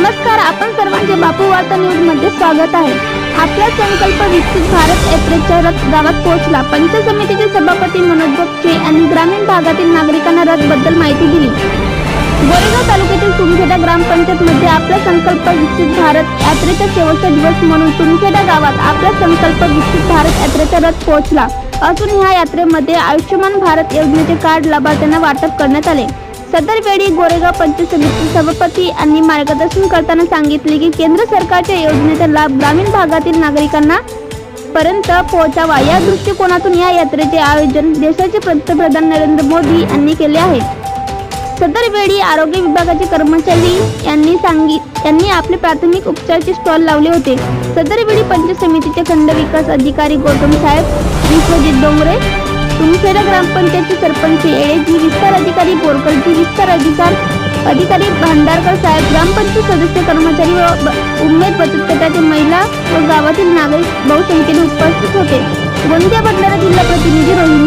नमस्कार आपण सर्वांचे बापू वार्ता न्यूजमध्ये स्वागत आहे. आपला संकल्प विकसित भारत यात्रेच्या रथ गावात पोहोचला. पंच समितीचे सभापती मनोज बक्षे यांनी ग्रामीण भागातील नागरिकांना रथबद्दल माहिती दिली. गोरेगाव तालुक्यातील तुमखेडा ग्रामपंचायत मध्ये आपला संकल्प विकसित भारत यात्रेचा शेवटचा दिवस म्हणून तुमखेडा गावात आपला संकल्प विकसित भारत यात्रेचा रथ पोहोचला. असून ह्या यात्रेमध्ये आयुष्यमान भारत योजनेचे कार्ड लाभार्थ्यांना वाटप करण्यात आले. सदर वेळी गोरेगाव पंचायत समिती सभापती यांनी मार्गदर्शन करताना सांगितले की केंद्र सरकारच्या योजनेचा लाभ ग्रामीण भागातील नागरिकांना पर्यंत पोहोचावा. या दृष्टिकोनातून या यात्रेचे आयोजन देशाचे पंतप्रधान नरेंद्र मोदी यांनी केले आहे. सदर वेळी आरोग्य विभागाचे कर्मचारी यांनी सांगी यांनी आपले प्राथमिक उपचाराचे स्टॉल लावले होते. सदर वेळी पंचायत समितीचे खंड विकास अधिकारी गौतम साहेब विश्वजित डोंगरे तुमखेडा ग्रामपंचायतचे सरपंच येळेजी विस्तार अधिकारी बोरकरजी विस्तार अधिकार अधिकारी भांडारकर साहेब ग्रामपंचायत सदस्य कर्मचारी व उमेद बचत गटाचे महिला व गावातील नागरिक बहुसंख्येने उपस्थित होते. गोंदिया भंडारा जिल्हा प्रतिनिधी रोहित